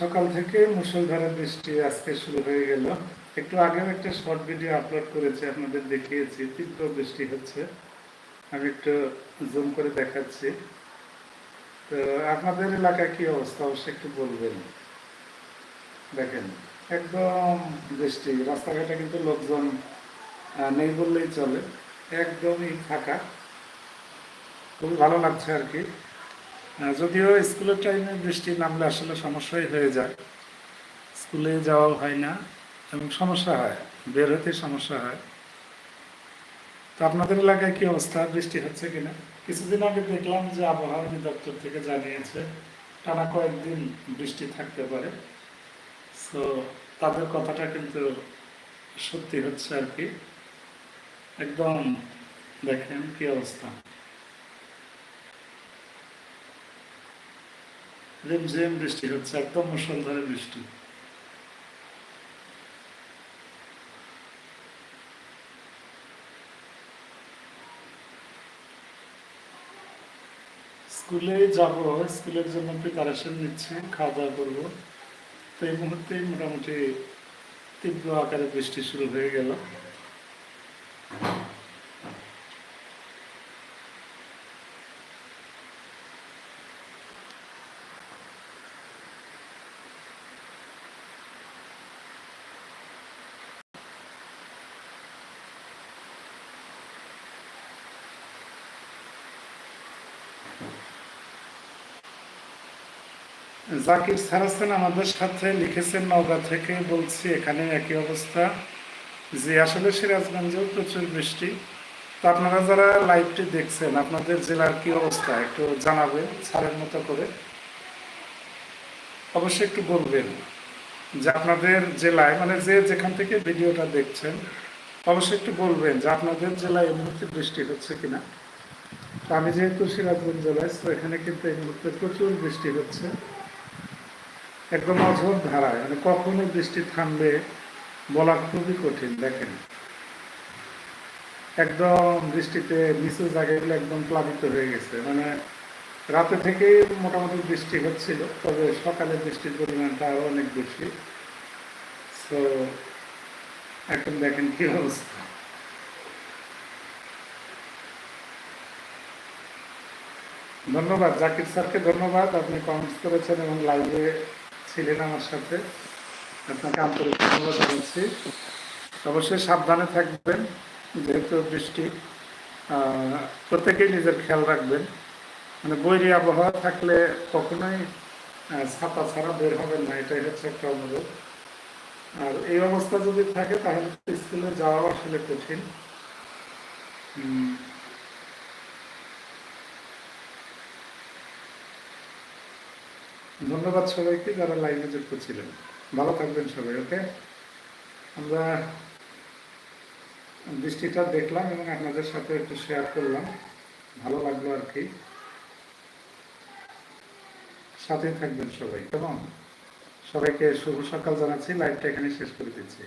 সকাল থেকে মুসলধারা বৃষ্টি আজকে শুরু হয়ে গেল। একটু আগেও একটা শর্ট ভিডিও আপলোড করেছি, আপনাদের দেখিয়েছি, তীব্র বৃষ্টি হচ্ছে। আমি একটু জুম করে দেখাচ্ছি। তো আপনাদের এলাকায় কি অবস্থা, অবশ্যই একটু বলবেন। দেখেন, একদম বৃষ্টি, রাস্তাঘাটে কিন্তু লোকজন নেই বললেই চলে। একদমই ফাঁকা। খুবই ভালো লাগছে আর কি। যদিও স্কুলের টাইমে বৃষ্টি নামলে আসলে সমস্যাই হয়ে যায়। স্কুলে যাওয়াও হয় না, এবং সমস্যা হয়, বের হতে সমস্যা হয়। তো আপনাদের এলাকায় কি অবস্থা? বৃষ্টি হচ্ছে কিনা? কিছুদিন আগে দেখলাম যে আবহাওয়া অধিদপ্তর থেকে জানিয়েছে, টানা কয়েকদিন বৃষ্টি থাকতে পারে। তো তাদের কথাটা কিন্তু সত্যি হচ্ছে আর কি। একদম দেখেন কি অবস্থা। রিমঝিম বৃষ্টি হচ্ছে, একদম মুসলধারে বৃষ্টি। স্কুলে যাব, স্কুলের জন্য প্রিপারেশন নিচ্ছি খাওয়া দাওয়া করব। তো এই মুহূর্তেই মোটামুটি তীব্র আকারে বৃষ্টি শুরু হয়ে গেল। জাকির স্যার আছেন আমাদের সাথে লিখেছেন নওগাঁ থেকে, বলছি, এখানে একই অবস্থা। যে আসলে সিরাজগঞ্জেও প্রচুর বৃষ্টি। তো আপনারা যারা লাইভটি দেখছেন, আপনাদের জেলার কি অবস্থা? একটু জানাবেন স্যারের মতো করে। অবশ্যই একটু বলবেন যে আপনাদের জেলায় মানে যে যেখান থেকে ভিডিওটা দেখছেন, অবশ্যই একটু বলবেন যে আপনাদের জেলায় এই মুহূর্তে বৃষ্টি হচ্ছে কিনা। তো আমি যেহেতু সিরাজগঞ্জ জেলায়, তো এখানে কিন্তু এই মুহূর্তে প্রচুর বৃষ্টি হচ্ছে। একদম অঝোর ধারায় মানে কখনো বৃষ্টি থামবে বলা খুবই কঠিন, দেখেন। একদম বৃষ্টিতে নিচু জায়গাগুলো একদম প্লাবিত হয়ে গেছে মানে রাতে থেকেই মোটামুটি বৃষ্টি হচ্ছিল, তবে সকালে বৃষ্টির পরিমাণটা আরও অনেক বেশি। তো এখন দেখেন কি অবস্থা। ধন্যবাদ, জাকির স্যারকে ধন্যবাদ, আপনি কমেন্টস করেছেন এবং লাইভে ছিলেন আমার সাথে। আপনাকে আন্তরিক ধন্যবাদ জানাচ্ছি। অবশ্যই সাবধানে থাকবেন, যেহেতু বৃষ্টি প্রত্যেকেই নিজের খেয়াল রাখবেন। মানে বৈরী আবহাওয়া থাকলে কখনোই ছাতা ছাড়া বের হবেন না, এটাই হচ্ছে একটা অনুরোধ। আর এই অবস্থা যদি থাকে, তাহলে স্কুলে যাওয়া আসলে কঠিন। ধন্যবাদ সবাইকে যারা লাইভে যুক্ত ছিলেন। ভালো থাকবেন সবাই, ওকে? আমরা দৃষ্টিটা দেখলাম এবং আপনাদের সাথে একটু শেয়ার করলাম। ভালো লাগল আর কি। সাথে থাকবেন সবাই এবং সবাইকে শুভ সকাল জানাচ্ছি। লাইভটা এখানে শেষ করে দিচ্ছি।